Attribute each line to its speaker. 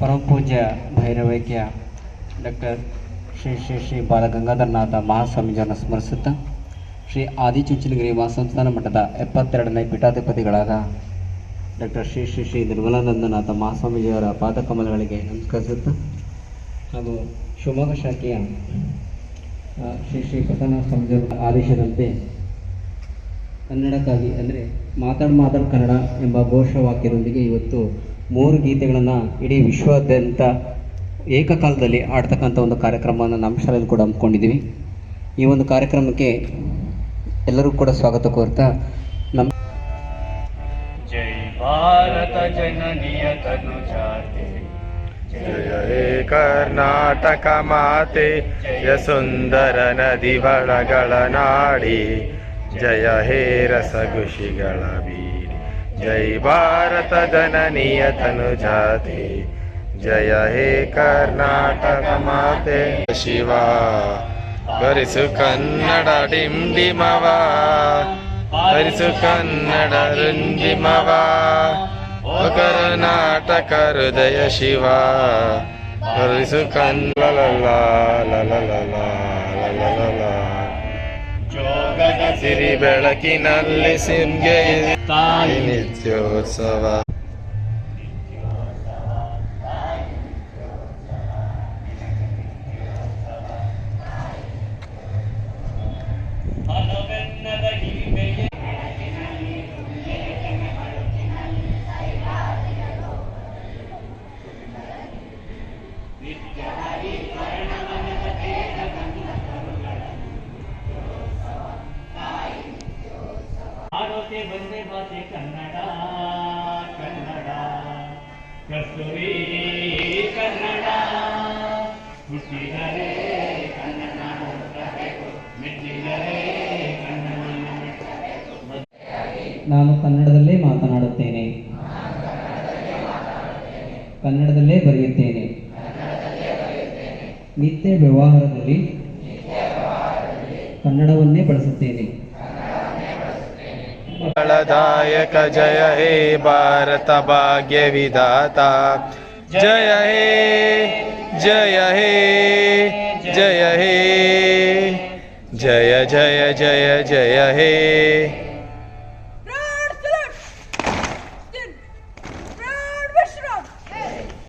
Speaker 1: ಪರಮ ಪೂಜ್ಯ ಭೈರವೈಕ್ಯ ಡಾಕ್ಟರ್ ಶ್ರೀ ಶ್ರೀ ಶ್ರೀ ಬಾಲಗಂಗಾಧರನಾಥ ಮಹಾಸ್ವಾಮೀಜಿಯನ್ನು ಸ್ಮರಿಸುತ್ತಾ ಶ್ರೀ ಆದಿಚುಂಚನಗಿರಿ ಮಹಾಸಂಸ್ಥಾನ ಮಠದ ಎಪ್ಪತ್ತೆರಡನೇ ಪೀಠಾಧಿಪತಿಗಳಾದ ಡಾಕ್ಟರ್ ಶ್ರೀ ಶ್ರೀ ಶ್ರೀ ನಿರ್ಮಲಾನಂದನಾಥ ಮಹಾಸ್ವಾಮೀಜಿಯವರ ಪಾದಕಮಲಗಳಿಗೆ ನಮಸ್ಕರಿಸುತ್ತಾ ಹಾಗೂ ಶಿವಮೊಗ್ಗ ಶಾಖೆಯ ಶ್ರೀ ಶ್ರೀ ಪ್ರಸನ್ನ ಸ್ವಾಮೀಜಿಯವರ ಆದೇಶದಂತೆ ಕನ್ನಡಕ್ಕಾಗಿ ಅಂದರೆ ಮಾತಾಡು ಮಾತಾಡು ಕನ್ನಡ ಎಂಬ ಘೋಷವಾಕ್ಯದೊಂದಿಗೆ ಇವತ್ತು ಮೂರು ಗೀತೆಗಳನ್ನು ಇಡೀ ವಿಶ್ವಾದ್ಯಂತ ಏಕಕಾಲದಲ್ಲಿ ಆಡ್ತಕ್ಕಂಥ ಒಂದು ಕಾರ್ಯಕ್ರಮವನ್ನು ನಮ್ಮ ಶಾಲೆಯಲ್ಲಿ ಕೂಡ ಹಮ್ಮಿಕೊಂಡಿದ್ದೀವಿ. ಈ ಒಂದು ಕಾರ್ಯಕ್ರಮಕ್ಕೆ ಎಲ್ಲರೂ ಕೂಡ ಸ್ವಾಗತ ಕೋರ್ತಾ ನಮ್ಮ
Speaker 2: ಜೈ ಭಾರತ ಜನನಿಯ
Speaker 3: ಜಯ ಕರ್ನಾಟಕ ಮಾತೆ ಸುಂದರ ನದಿ ಬಳಗಳ ನಾಡಿ. ಜಯ ಹೇ ರಸಗುಷಿಗಳ ಬೀಡಿ. ಜೈ ಭಾರತ ಜನನಿಯ ತನು ಜಾತಿ ಜಯ ಹೇ ಕರ್ನಾಟಕ ಮಾತೆ. ಶಿವ ಬರಿಸು ಕನ್ನಡ ಡಿಂಡಿಮವ. ಬರಿಸು ಕನ್ನಡ ರುಂಡಿಮವ ಕರ್ನಾಟಕ ಹೃದಯ ಶಿವ. ಭರಿಸು ಕನ್ನಡ ಸಿರಿ ಬೆಳಕಿನಲ್ಲಿ ಸಿಂಗೆ.
Speaker 2: ತಾಯಿ
Speaker 3: ನಿತ್ಯೋತ್ಸವ.
Speaker 2: ನಿತ್ಯ ಹಿರಿಮೆಗೆ ಆರೋಗ್ಯ ಬಂದೆ ಭಾಷೆ ಕನ್ನಡ ಕನ್ನಡ. ಕಸ್ತೂರಿ ಕನ್ನಡ. ಹುಟ್ಟಿದರೆ
Speaker 1: ನಾನು ಕನ್ನಡದಲ್ಲೇ ಮಾತನಾಡುತ್ತೇನೆ. ಕನ್ನಡದಲ್ಲೇ ಬರೆಯುತ್ತೇನೆ. ನಿತ್ಯ ವ್ಯವಹಾರದಲ್ಲಿ, ಕನ್ನಡವನ್ನೇ ಬಳಸುತ್ತೇನೆ.
Speaker 3: ಫಲದಾಯಕ ಜಯ ಹೇ ಭಾರತ ಭಾಗ್ಯ ವಿಧಾತ ಜಯ ಹೇ ಜಯ ಹೇ ಜಯ ಹೇ ಜಯ ಜಯ ಜಯ ಜಯ ಹೇ